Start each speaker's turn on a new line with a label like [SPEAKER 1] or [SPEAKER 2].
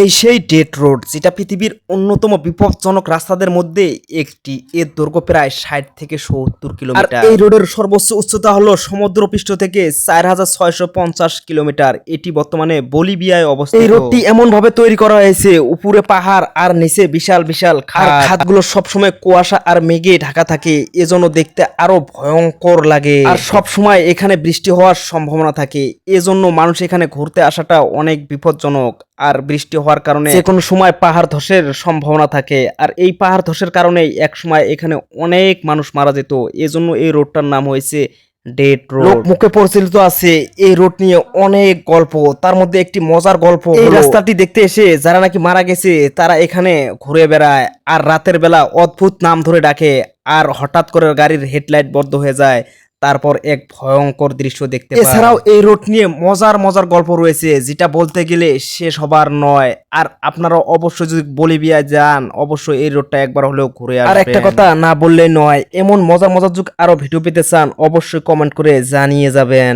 [SPEAKER 1] এই সেই date road যেটা পৃথিবীর অন্যতম বিপজ্জনক রাস্তাদের মধ্যে একটি। এর দৈর্ঘ্য প্রায় ষাট থেকে সত্তর কিলোমিটার। এই রোডের সর্বোচ্চ উচ্চতা হলো সমুদ্রপৃষ্ঠ থেকে চার হাজার ছয়শো পঞ্চাশ কিলোমিটার। এটি বর্তমানে বলিভিয়ায় অবস্থিত। এই রোডটি এমন ভাবে তৈরি করা হয়েছে উপরে পাহাড় আর নিচে বিশাল বিশাল খাদ। খাদগুলো সবসময় কুয়াশা আর মেঘে ঢাকা থাকে এজন্য দেখতে আরও ভয়ঙ্কর লাগে। আর সব সময় এখানে বৃষ্টি হওয়ার সম্ভাবনা থাকে এজন্য মানুষ এখানে ঘুরতে আসাটা অনেক বিপজ্জনক। আর বৃষ্টি হওয়ার কারণে যে কোনো সময় পাহাড় ধসের সম্ভাবনা থাকে। আর এই পাহাড় ধসের কারণেই এক সময় এখানে অনেক মানুষ মারা যেত। এজন্য এই রোডটার নাম হয়েছে ডেট রোড। মুখে পরিচালিত আছে। এই রোড নিয়ে অনেক গল্প। তার মধ্যে একটি মজার গল্প এই রাস্তাটি দেখতে এসে যারা নাকি মারা গেছে তারা এখানে ঘুরে বেড়ায় আর রাতের বেলা অদ্ভুত নাম ধরে ডাকে। আর হঠাৎ করে গাড়ির হেডলাইট বন্ধ হয়ে যায়। তারপর এক ভয়ঙ্কর দৃশ্য দেখতে এছাড়াও এই রোড নিয়ে মজার মজার গল্প রয়েছে যেটা বলতে গেলে শেষ হবার নয়। আর আপনারা অবশ্যই যদি বলিভিয়া যান অবশ্যই এই রোডটা একবার হলেও ঘুরে আর একটা কথা না বললে নয় এমন মজার মজার যুগ আরও ভিডিও পেতে চান অবশ্যই কমেন্ট করে জানিয়ে যাবেন।